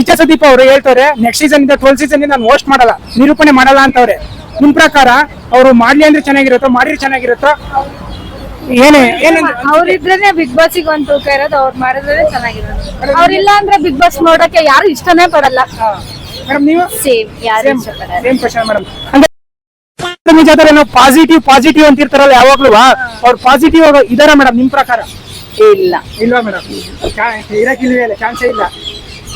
ಕಿಚ್ಚ ಸುದೀಪ್ ಅವರು ಹೇಳ್ತಾರೆ next season ಇಂದ ಟ್ವೆಲ್ ಸೀಸನ್ ನಾನು ಹೋಸ್ಟ್ ಮಾಡಲ್ಲ ನಿರೂಪಣೆ ಮಾಡಲ್ಲ ಅಂತವ್ರೆ. ನಿಮ್ ಪ್ರಕಾರ ಅವರು ಮಾಡ್ಲಿ ಅಂದ್ರೆ ಚೆನ್ನಾಗಿರುತ್ತೋ ಮಾಡಿದ್ರೆ ಚೆನ್ನಾಗಿರುತ್ತೋ? ಏನೇ ಏನಂದ್ರೆ ಅವ್ರಿದ್ರೇನೆ ಬಿಗ್ ಬಾಸ್ ಒಂದ್ ತೂಕ ಇರೋದು ಅವ್ರು ಮಾಡಿದ್ರೆ ಚೆನ್ನಾಗಿರೋದು. ಅವ್ರಿಲ್ಲ ಅಂದ್ರೆ ಬಿಗ್ ಬಾಸ್ ನೋಡಕ್ಕೆ ಯಾರು ಇಷ್ಟನೇ ಪಡಲ್ಲ. ಮೇಡಮ್ ನೀವು? ಸೇಮ್ ಯಾರು ಇಷ್ಟ ಪಡಲ್ಲ ಸೇಮ್ ಕ್ವಶನ್ ಮೇಡಮ್ ಅಂದ್ರೆ ನಾವು ಪಾಸಿಟಿವ್ ಪಾಸಿಟಿವ್ ಅಂತ ಇರ್ತಾರಲ್ಲ ಯಾವಾಗ್ಲೂ ಅವ್ರು ಪಾಸಿಟಿವ್ ಇದಾರ ಮೇಡಮ್ ನಿಮ್ ಪ್ರಕಾರ? ಇಲ್ಲ. ಇಲ್ವಾ ಮೇಡಮ್ ಇರಕ್ಕಿಲ್ವೇ ಇಲ್ಲ ಚಾನ್ಸೇ ಇಲ್ಲ.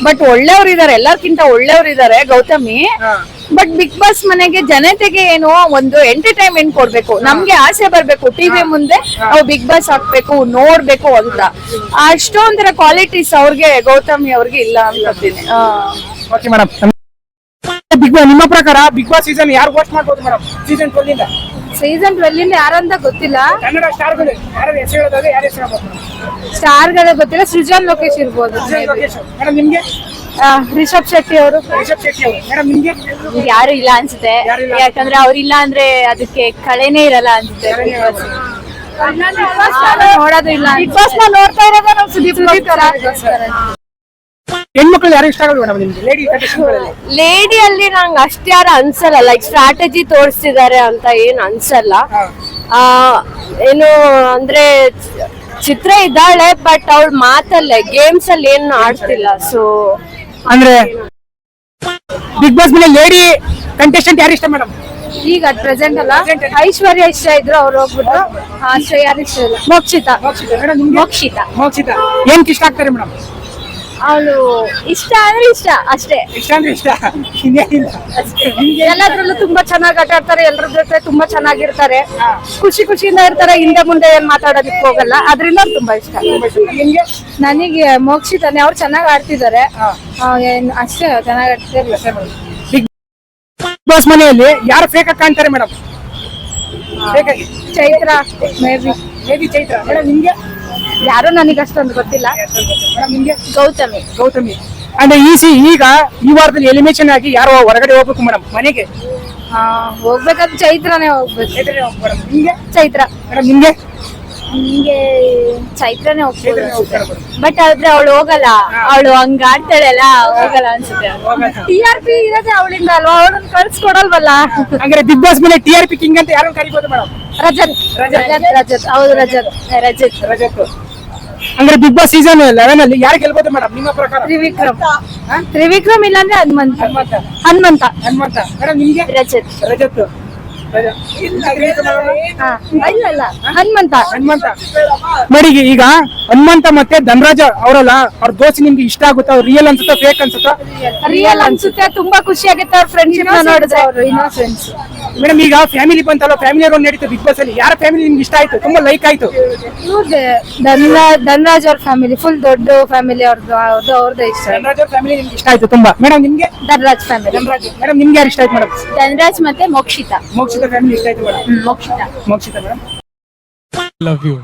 ಬಟ್ ಒಳ್ಳೆಯವ್ರು ಇದಾರೆ ಎಲ್ಲರ್ಕಿಂತ ಒಳ್ಳೆಯವ್ರು ಇದಾರೆ ಗೌತಮಿ. ಬಟ್ ಬಿಗ್ ಬಾಸ್ ಮನೆಗೆ ಜನತೆಗೆ ಏನು ಒಂದು ಎಂಟರ್ಟೈನ್ಮೆಂಟ್ ಕೊಡ್ಬೇಕು. ನಮ್ಗೆ ಆಸೆ ಬರ್ಬೇಕು ಟಿವಿ ಮುಂದೆ ನಾವು ಬಿಗ್ ಬಾಸ್ ಹಾಕ್ಬೇಕು ನೋಡ್ಬೇಕು ಅಂತ. ಅಷ್ಟೊಂದರ ಕ್ವಾಲಿಟೀಸ್ ಅವ್ರಿಗೆ ಗೌತಮಿ ಅವ್ರಿಗೆ ಇಲ್ಲ ಅಂತ ಆ. ಓಕೆ ಮೇಡಮ್ ಬಿಗ್ ನಿಮ್ಮ ಪ್ರಕಾರ ಬಿಗ್ ಬಾಸ್ ಸೀಸನ್ ಯಾರು ವಾಚ್ ಮಾಡ್ಬೋದು ಮೇಡಮ್ ಸೀಸನ್ ಟ್ವೆಲ್ ಇಂದ? ಸೀಸನ್ ಟ್ವೆಲ್ ಇಂದ ಯಾರಂತ ಗೊತ್ತಿಲ್ಲ. ಕನ್ನಡ ಸ್ಟಾರ್ಗಳು ಯಾರು ಹೆಸರು ಹೇಳೋದಾದ್ರೆ ಯಾರು ಹೆಸರು ಹೇಳ್ಬೋದು? ಗೊತ್ತಿಲ್ಲ ಸೃಜನ್ ಲೋಕೇಶ್ ಇರ್ಬೋದು. ಮೇಡಮ್ ನಿಮ್ಗೆ? ರಿಷಬ್ ಶೆಟ್ಟಿ ಅವರು. ರಿಷಬ್ ಶೆಟ್ಟಿ ಅವರು. ಮೇಡಮ್ ನಿಮ್ಗೆ? ಯಾರು ಇಲ್ಲ ಅನ್ಸುತ್ತೆ? ಯಾಕಂದ್ರೆ ಅವ್ರಿಲ್ಲ ಅಂದ್ರೆ ಅದಕ್ಕೆ ಕಳೆನೇ ಇರಲ್ಲ ಅನ್ಸುತ್ತೆ ನೋಡೋದು ಇಲ್ಲ ಬಿಗ್ ಬಾಸ್ನ ನೋಡ್ತಾ ಇರೋದು ನಾವು ಸುದೀಪ್ ಹೆಣ್ಮಕ್ಳು ಯಾರು ಇಷ್ಟ ಆಗಲ್ಲ ಮೇಡಮ್ ನಿಮ್ಗೆ? ಲೇಡಿ ಕಂಟೆಸ್ಟೆಂಟ್ಗಳಲ್ಲಿ ಲೇಡಿ ಅಲ್ಲಿ ನಂಗೆ ಅಷ್ಟ್ಯಾರು ಅನ್ಸಲ್ಲ. ಲೈಕ್ ಸ್ಟ್ರಾಟಜಿ ತೋರಿಸ್ತಿದ್ದಾರೆ ಅಂತ ಏನು ಅನ್ಸಲ್ಲ. ಆ, ಏನು ಅಂದ್ರೆ ಚ- ಚಿತ್ರ ಇದ್ದಾಳೆ ಬಟ್ ಅವಳ ಮಾತಲ್ಲೇ ಗೇಮ್ಸ್ ಅಲ್ಲಿ ಏನು ಆಡ್ತಿಲ್ಲ. ಸೊ ಅಂದ್ರೆ ಬಿಗ್ ಬಾಸ್ ಮೇಲೆ ಲೇಡಿ ಕಂಟೆಸ್ಟೆಂಟ್ ಯಾರು ಇಷ್ಟ ಮೇಡಮ್ ಈಗ ಪ್ರೆಸೆಂಟ್ ಅಲ್ಲ. ಐಶ್ವರ್ಯ ಇಷ್ಟ ಇದ್ರು ಅವ್ರು ಹೋಗ್ಬಿಟ್ಟು ಆಶ್ರಯ ಯಾರು ಇಷ್ಟ ಇಲ್ಲ. ಮೋಕ್ಷಿತ. ಮೇಡಮ್ ನಿಮ್ಗೆ? ಮೋಕ್ಷಿತ. ಮೋಕ್ಷಿತ. ಏನಕ್ಕೆ ಇಷ್ಟ ಆಗ್ತಾರೆ ಮೇಡಮ್ ಅವಳು ಇಷ್ಟ ಅಂದ್ರೆ ಇಷ್ಟ ಅಷ್ಟೇ. ಇಷ್ಟ ಅಂದ್ರೆ ಇಷ್ಟ. ಇನ್ನೇನಿಲ್ಲ ಎಲ್ಲದ್ರಲ್ಲೂ ತುಂಬಾ ಚೆನ್ನಾಗಿ ಆಟ ಆಡ್ತಾರೆ ಎಲ್ಲರ ಜೊತೆ ತುಂಬಾ ಚೆನ್ನಾಗಿರ್ತಾರೆ. ಖುಷಿ ಖುಷಿಯಿಂದ ಇರ್ತಾರೆ ಹಿಂದೆ ಮುಂದೆ ಏನ್ ಮಾತಾಡೋದಕ್ಕೆ ಹೋಗಲ್ಲ. ಅದರಿಂದ ತುಂಬಾ ಇಷ್ಟ. ನಿಮ್ಗೆ? ನನಗೆ ಮೋಕ್ಷಿತಾನೆ ಅವ್ರು ಚೆನ್ನಾಗಿ ಆಡ್ತಿದ್ದಾರೆ. ಅಷ್ಟೇ ಚೆನ್ನಾಗಿ ಆಡ್ತಿದ್ದಾರೆ ಬಿಗ್ ಬಾಸ್ ಮನೆಯಲ್ಲಿ ಯಾರು ಫೇಕ್ ಕಾಣ್ತಾರೆ madam? Chaitra may be Chaitra. Madam ನಿಮ್ಗೆ? ಯಾರು ನನಗೆ ಅಷ್ಟೊಂದು ಗೊತ್ತಿಲ್ಲ. ಗೌತಮಿ. ಗೌತಮಿ. ಅಂದ್ರೆ ಈ ಸಿ ಈಗ ಈ ವಾರದಲ್ಲಿ ಎಲಿಮಿನೇಷನ್ ಆಗಿ ಯಾರು ಹೊರಗಡೆ ಹೋಗ್ಬೇಕು ಮೇಡಮ್ ಮನೆಗೆ? ಹೋಗ್ಬೇಕಾದ್ರೆ ಚೈತ್ರನೇ ಹೋಗ್ಬೇಕು. ಮೇಡಮ್. ನಿಮ್ಗೆ? ಚೈತ್ರ. ಮೇಡಮ್ ನಿಮ್ಗೆ? ನಿಮ್ಗೆ ಚೈತ್ರನೇ ಹೋಗ್ಬೋದು ಬಟ್ ಆದ್ರೆ ಅವಳು ಹೋಗಲ್ಲ. ಅವಳು ಹಂಗ ಆಡ್ತಾಳೆಲ್ಲ ಹೋಗಲ್ಲ ಅನ್ಸುತ್ತೆ. ಟಿ ಆರ್ ಪಿ ಇರೋದೇ ಅವಳಿಂದ ಅಲ್ವಾ? ಅವಳನ್ನ ಕಳ್ಸ್ಕೊಡಲ್ವಲ್ಲ? ಹಂಗಾರೆ ಬಿಗ್ ಬಾಸ್ ಮೇಲೆ ಟಿ ಆರ್ ಪಿ ಕಿಂಗ್ ಅಂತ ಯಾರು ಕರಿಬೋದು ಮೇಡಮ್? ರಜತ್. ರಜತ್ ರಜತ್. ಹೌದು ರಜತ್. ರಜತ್. ರಜತ್. ಅಂದ್ರೆ ಬಿಗ್ ಬಾಸ್ ಸೀಸನ್ ಲೆವೆನ್ ಅಲ್ಲಿ ಯಾರು ಗೆಲ್ಬೋದು ಮೇಡಮ್ ನಿಮ್ಮ ಪ್ರಕಾರ? ತ್ರಿವಿಕ್ರಮ್. ತ್ರಿವಿಕ್ರಮ್ ಇಲ್ಲಾಂದ್ರೆ ಹನುಮಂತ. ಹನುಮಂತ. ಹನುಮಂತ. ಹನುಮಂತ. ಮೇಡಮ್ ನಿಮ್ಗೆ? ರಜತ್. ರಜತ್. ಹನುಮಂತ. ಹನುಮಂತ. ನೋಡಿ ಈಗ- ಹನುಮಂತ ಮತ್ತೆ ಧನರಾಜ ಅವರಲ್ಲ ಅವ್ರ ದೋಸ್ತಿ ನಿಮ್ಗೆ ಇಷ್ಟ ಆಗುತ್ತಾ? ಅವ್ರು ರಿಯಲ್ ಅನ್ಸುತ್ತಾ ಫೇಕ್ ಅನ್ಸುತ್ತಾ? ರಿಯಲ್ ಅನ್ಸುತ್ತೆ. ತುಂಬಾ ಖುಷಿ ಆಗುತ್ತೆ ಅವ್ರ ಫ್ರೆಂಡ್ಶಿಪ್ ನೋಡಿದ್ರೆ. ಮೇಡಮ್ ಈಗ ಫ್ಯಾಮಿಲಿ ಬಂತಲ್ಲ ಫ್ಯಾಮಿಲಿ ಅವ್ರು ನಡೀತು ಬಿಗ್ ಬಾಸ್ ಅಲ್ಲಿ. ಯಾರ ಫ್ಯಾಮಿಲಿ ನಿಮ್ಗೆ ಇಷ್ಟ ಆಯ್ತು? ತುಂಬಾ ಲೈಕ್ ಆಯ್ತು. ಧನ್ರಾಜ್ ಧನ್ರಾಜ್ ಅವ್ರ ಫ್ಯಾಮಿಲಿ ಫುಲ್ ದೊಡ್ಡ ಫ್ಯಾಮಿಲಿ ಅವ್ರದ್ದು ಅವ್ರದ್ದು ಅವ್ರದ್ದು ಇಷ್ಟ. ಧನರಾಜ್ ಅವ್ರ ಫ್ಯಾಮಿಲಿ ನಿಮ್ಗೆ ಇಷ್ಟ ಆಯ್ತು ತುಂಬಾ. ಮೇಡಮ್ ನಿಮ್ಗೆ? ಧನ್ರಾಜ್ ಫ್ಯಾಮಿಲಿ ಧನರಾಜ್. ಮೇಡಮ್ ನಿಮ್ಗೆ ಯಾರು ಇಷ್ಟ ಆಯ್ತು ಮೇಡಮ್? ಧನ್ರಾಜ್ ಮತ್ತೆ ಮೋಕ್ಷಿತ. ಮೋಕ್ಷಿತ ಫ್ಯಾಮಿಲಿ ಇಷ್ಟ ಆಯ್ತು madam. Mokshitha. Mokshitha madam. Love you.